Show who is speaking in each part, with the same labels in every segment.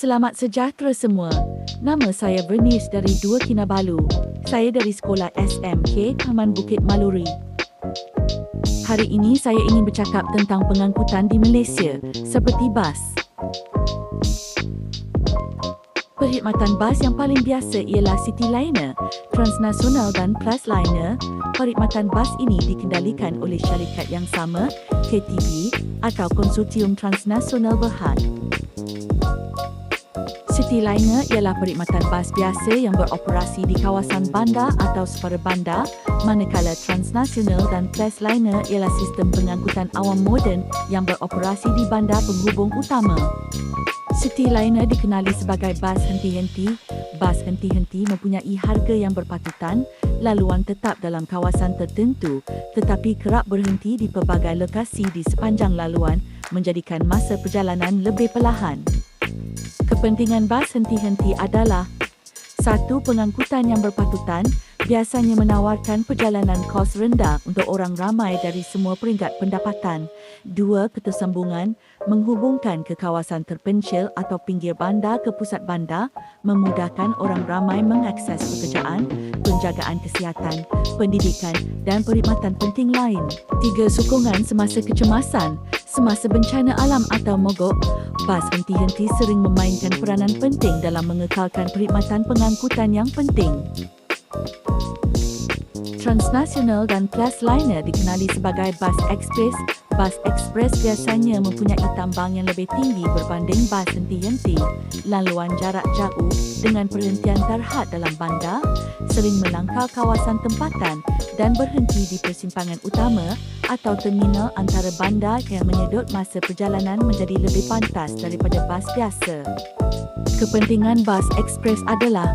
Speaker 1: Selamat sejahtera semua. Nama saya Bernice dari Dua Kinabalu. Saya dari Sekolah SMK Taman Bukit Maluri. Hari ini saya ingin bercakap tentang pengangkutan di Malaysia, seperti bas. Perkhidmatan bas yang paling biasa ialah Cityliner, Transnasional dan Plusliner. Perkhidmatan bas ini dikendalikan oleh syarikat yang sama, KTB atau Konsortium Transnasional Berhad. Cityliner ialah perkhidmatan bas biasa yang beroperasi di kawasan bandar atau separa bandar, manakala Transnational dan Plusliner ialah sistem pengangkutan awam moden yang beroperasi di bandar penghubung utama. Cityliner dikenali sebagai bas henti-henti. Bas henti-henti mempunyai harga yang berpatutan, laluan tetap dalam kawasan tertentu tetapi kerap berhenti di pelbagai lokasi di sepanjang laluan menjadikan masa perjalanan lebih perlahan. Kepentingan bas henti-henti adalah satu pengangkutan yang berpatutan biasanya menawarkan perjalanan kos rendah untuk orang ramai dari semua peringkat pendapatan. Dua, ketersambungan menghubungkan ke kawasan terpencil atau pinggir bandar ke pusat bandar, memudahkan orang ramai mengakses pekerjaan, penjagaan kesihatan, pendidikan dan perkhidmatan penting lain. Tiga, sokongan semasa kecemasan. Semasa bencana alam atau mogok, bas henti-henti sering memainkan peranan penting dalam mengekalkan perkhidmatan pengangkutan yang penting. Transnational dan Plusliner dikenali sebagai bas ekspres. Bas ekspres biasanya mempunyai tambang yang lebih tinggi berbanding bas henti-henti, laluan jarak jauh dengan perhentian terhad dalam bandar, sering melangkau kawasan tempatan dan berhenti di persimpangan utama atau terminal antara bandar yang menyedut masa perjalanan menjadi lebih pantas daripada bas biasa. Kepentingan bas ekspres adalah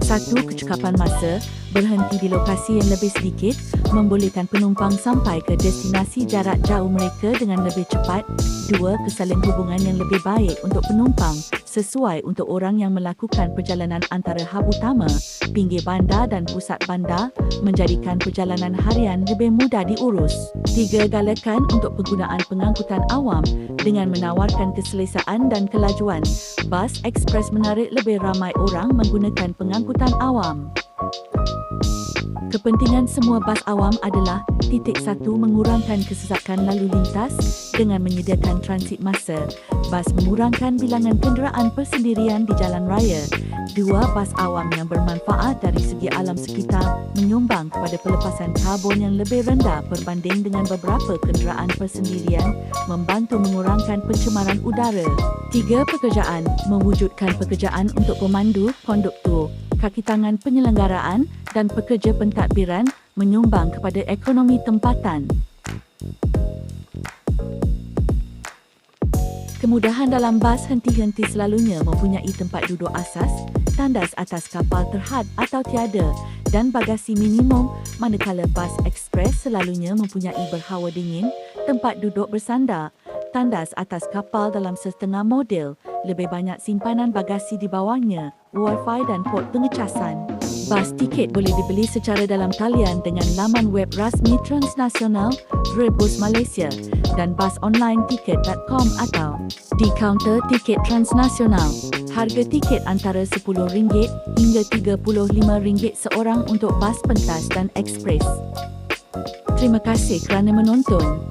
Speaker 1: satu, kecekapan masa, berhenti di lokasi yang lebih sedikit, membolehkan penumpang sampai ke destinasi jarak jauh mereka dengan lebih cepat. Dua, kesalin hubungan yang lebih baik untuk penumpang, sesuai untuk orang yang melakukan perjalanan antara hub utama, pinggir bandar dan pusat bandar, menjadikan perjalanan harian lebih mudah diurus. Tiga, galakan untuk penggunaan pengangkutan awam dengan menawarkan keselesaan dan kelajuan. Bas ekspres menarik lebih ramai orang menggunakan pengangkutan awam. Kepentingan semua bas awam adalah titik satu mengurangkan kesesakan lalu lintas dengan menyediakan transit masa. Bas mengurangkan bilangan kenderaan persendirian di jalan raya. Dua, bas awam yang bermanfaat dari segi alam sekitar menyumbang kepada pelepasan karbon yang lebih rendah berbanding dengan beberapa kenderaan persendirian membantu mengurangkan pencemaran udara. Tiga, pekerjaan mewujudkan pekerjaan untuk pemandu, konduktor, kaki tangan penyelenggaraan dan pekerja pentadbiran menyumbang kepada ekonomi tempatan. Kemudahan dalam bas henti-henti selalunya mempunyai tempat duduk asas, tandas atas kapal terhad atau tiada dan bagasi minimum manakala bas ekspres selalunya mempunyai berhawa dingin, tempat duduk bersandar, tandas atas kapal dalam setengah model, lebih banyak simpanan bagasi di bawahnya, wifi dan port pengecasan. Bas tiket boleh dibeli secara dalam talian dengan laman web rasmi transnasional Rebus Malaysia dan basonlineticket.com atau di kaunter tiket transnasional. Harga tiket antara RM10 hingga RM35 seorang untuk bas pentas dan ekspres. Terima kasih kerana menonton.